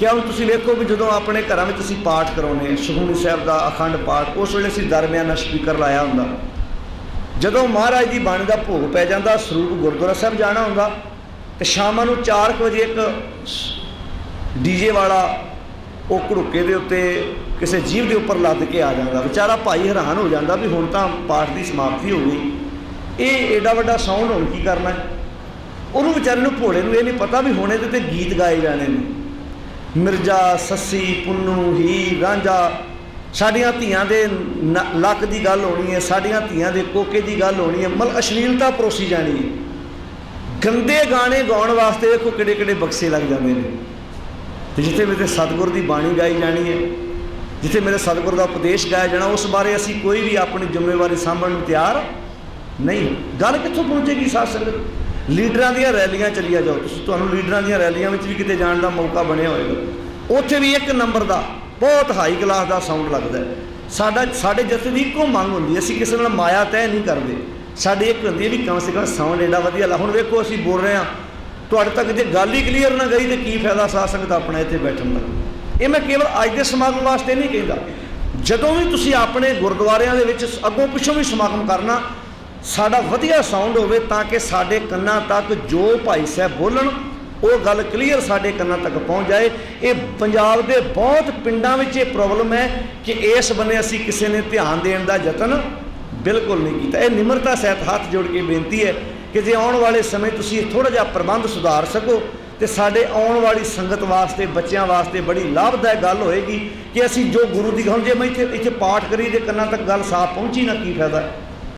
ਕਿ ਹੁਣ ਤੁਸੀਂ ਵੇਖੋ ਵੀ ਜਦੋਂ ਆਪਣੇ ਘਰਾਂ ਵਿੱਚ ਅਸੀਂ ਪਾਠ ਕਰਾਉਨੇ ਸੁਖਮਨੀ ਸਾਹਿਬ ਦਾ ਅਖੰਡ ਪਾਠ, ਉਸ ਵੇਲੇ ਅਸੀਂ ਦਰਮਿਆਨਾ ਸਪੀਕਰ ਲਾਇਆ ਹੁੰਦਾ। ਜਦੋਂ ਮਹਾਰਾਜ ਦੀ ਬਾਣੀ ਦਾ ਭੋਗ ਪੈ ਜਾਂਦਾ, ਸਰੂਪ ਗੁਰਦੁਆਰਾ ਸਾਹਿਬ ਜਾਣਾ ਹੁੰਦਾ, ਤੇ ਸ਼ਾਮਾਂ ਨੂੰ 4 ਵਜੇ ਇੱਕ ਡੀਜੇ ਵਾਲਾ ਉਹ ਘੜੁੱਕੇ ਦੇ ਉੱਤੇ ਕਿਸੇ ਜੀਵ ਦੇ ਉੱਪਰ ਲੱਦ ਕੇ ਆ ਜਾਂਦਾ। ਵਿਚਾਰਾ ਭਾਈ ਹੈਰਾਨ ਹੋ ਜਾਂਦਾ ਵੀ ਹੁਣ ਤਾਂ ਪਾਠ ਦੀ ਸਮਾਪਤੀ ਹੋ ਗਈ। ਇਹ ਏਡਾ ਵੱਡਾ ਸਾਊਂਡ ਹੁਣ ਕੀ ਕਰਨਾ ਉਹਨੂੰ ਵਿਚਾਰੇ ਨੂੰ ਭੋਲੇ ਨੂੰ ਇਹ ਨਹੀਂ ਪਤਾ ਵੀ ਹੁਣ ਇਹਦੇ ਤੇ ਗੀਤ ਗਾਏ ਜਾਣੇ ਨੇ। ਮਿਰਜ਼ਾ ਸੱਸੀ ਪੁੰਨੂ ਹੀ ਰਾਂਝਾ। ਸਾਡੀਆਂ ਧੀਆਂ ਦੇ ਨ- ਲੱਕ ਦੀ ਗੱਲ ਹੋਣੀ ਹੈ, ਸਾਡੀਆਂ ਧੀਆਂ ਦੇ ਕੋਕੇ ਦੀ ਗੱਲ ਹੋਣੀ ਹੈ। ਮਤਲਬ ਅਸ਼ਲੀਲਤਾ ਪਰੋਸੀ ਜਾਣੀ ਹੈ। ਗੰਦੇ ਗਾਣੇ ਗਾਉਣ ਵਾਸਤੇ ਵੇਖੋ ਕਿਹੜੇ ਕਿਹੜੇ ਬਕਸੇ ਲੱਗ ਜਾਂਦੇ ਨੇ। ਤੇ ਜਿੱਥੇ ਮੇਰੇ ਸਤਿਗੁਰ ਦੀ ਬਾਣੀ ਗਾਈ ਜਾਣੀ ਹੈ, ਜਿੱਥੇ ਮੇਰੇ ਸਤਿਗੁਰ ਦਾ ਉਪਦੇਸ਼ ਗਾਇਆ ਜਾਣਾ, ਉਸ ਬਾਰੇ ਅਸੀਂ ਕੋਈ ਵੀ ਆਪਣੀ ਜ਼ਿੰਮੇਵਾਰੀ ਸਾਂਭਣ ਨੂੰ ਤਿਆਰ ਨਹੀਂ। ਗੱਲ ਕਿੱਥੋਂ ਪਹੁੰਚੇਗੀ ਸਾਧ ਸੰਗਤ? ਲੀਡਰਾਂ ਦੀਆਂ ਰੈਲੀਆਂ ਚੱਲੀਆਂ ਜਾਓ ਤੁਸੀਂ। ਤੁਹਾਨੂੰ ਲੀਡਰਾਂ ਦੀਆਂ ਰੈਲੀਆਂ ਵਿੱਚ ਵੀ ਕਿਤੇ ਜਾਣ ਦਾ ਮੌਕਾ ਬਣਿਆ ਹੋਏਗਾ। ਉੱਥੇ ਵੀ ਇੱਕ ਨੰਬਰ ਦਾ ਬਹੁਤ ਹਾਈ ਕਲਾਸ ਦਾ ਸਾਊਂਡ ਲੱਗਦਾ ਸਾਡਾ ਸਾਡੇ ਜਥੇ ਦੀ ਇੱਕੋ ਮੰਗ ਹੁੰਦੀ ਅਸੀਂ ਕਿਸੇ ਨਾਲ ਮਾਇਆ ਤੈਅ ਨਹੀਂ ਕਰਦੇ। ਸਾਡੀ ਇੱਕ ਹੁੰਦੀ ਹੈ ਵੀ ਕਮ ਸੇ ਕਮ ਸਾਊਂਡ ਐਡਾ ਵਧੀਆ ਲਾ। ਹੁਣ ਵੇਖੋ ਅਸੀਂ ਬੋਲ ਰਹੇ ਹਾਂ, ਤੁਹਾਡੇ ਤੱਕ ਜੇ ਗੱਲ ਹੀ ਕਲੀਅਰ ਨਾ ਗਈ ਤੇ ਕੀ ਫਾਇਦਾ ਸਾਧ ਸੰਗਤ ਆਪਣਾ ਇੱਥੇ ਬੈਠਣ ਦਾ? ਇਹ ਮੈਂ ਕੇਵਲ ਅੱਜ ਦੇ ਸਮਾਗਮ ਵਾਸਤੇ ਨਹੀਂ ਕਹਿੰਦਾ। ਜਦੋਂ ਵੀ ਤੁਸੀਂ ਆਪਣੇ ਗੁਰਦੁਆਰਿਆਂ ਦੇ ਵਿੱਚ ਅੱਗੋਂ ਪਿੱਛੋਂ ਵੀ ਸਮਾਗਮ ਕਰਨਾ ਸਾਡਾ ਵਧੀਆ ਸਾਊਂਡ ਹੋਵੇ ਤਾਂ ਕਿ ਸਾਡੇ ਕੰਨਾਂ ਤੱਕ ਜੋ ਭਾਈ ਸਾਹਿਬ ਬੋਲਣ, ਉਹ ਗੱਲ ਕਲੀਅਰ ਸਾਡੇ ਕੰਨਾਂ ਤੱਕ ਪਹੁੰਚ ਜਾਏ। ਇਹ ਪੰਜਾਬ ਦੇ ਬਹੁਤ ਪਿੰਡਾਂ ਵਿੱਚ ਇਹ ਪ੍ਰੋਬਲਮ ਹੈ ਕਿ ਇਸ ਬੰਨੇ ਅਸੀਂ ਕਿਸੇ ਨੇ ਧਿਆਨ ਦੇਣ ਦਾ ਯਤਨ ਬਿਲਕੁਲ ਨਹੀਂ ਕੀਤਾ। ਇਹ ਨਿਮਰਤਾ ਸਹਿਤ ਹੱਥ ਜੋੜ ਕੇ ਬੇਨਤੀ ਹੈ ਕਿ ਜੇ ਆਉਣ ਵਾਲੇ ਸਮੇਂ ਤੁਸੀਂ ਥੋੜਾ ਜਿਹਾ ਪ੍ਰਬੰਧ ਸੁਧਾਰ ਸਕੋ, ਤੇ ਸਾਡੇ ਆਉਣ ਵਾਲੀ ਸੰਗਤ ਵਾਸਤੇ, ਬੱਚਿਆਂ ਵਾਸਤੇ ਬੜੀ ਲਾਭਦਾਇਕ ਗੱਲ ਹੋਏਗੀ ਕਿ ਅਸੀਂ ਜੋ ਗੁਰੂ ਦੀ ਗੱਲ ਜੇ ਮੈਂ ਇੱਥੇ ਇੱਥੇ ਪਾਠ ਕਰੀ ਤੇ ਕੰਨਾਂ ਤੱਕ ਗੱਲ ਸਾਫ਼ ਪਹੁੰਚੀ, ਨਾ ਕੀ ਫਾਇਦਾ?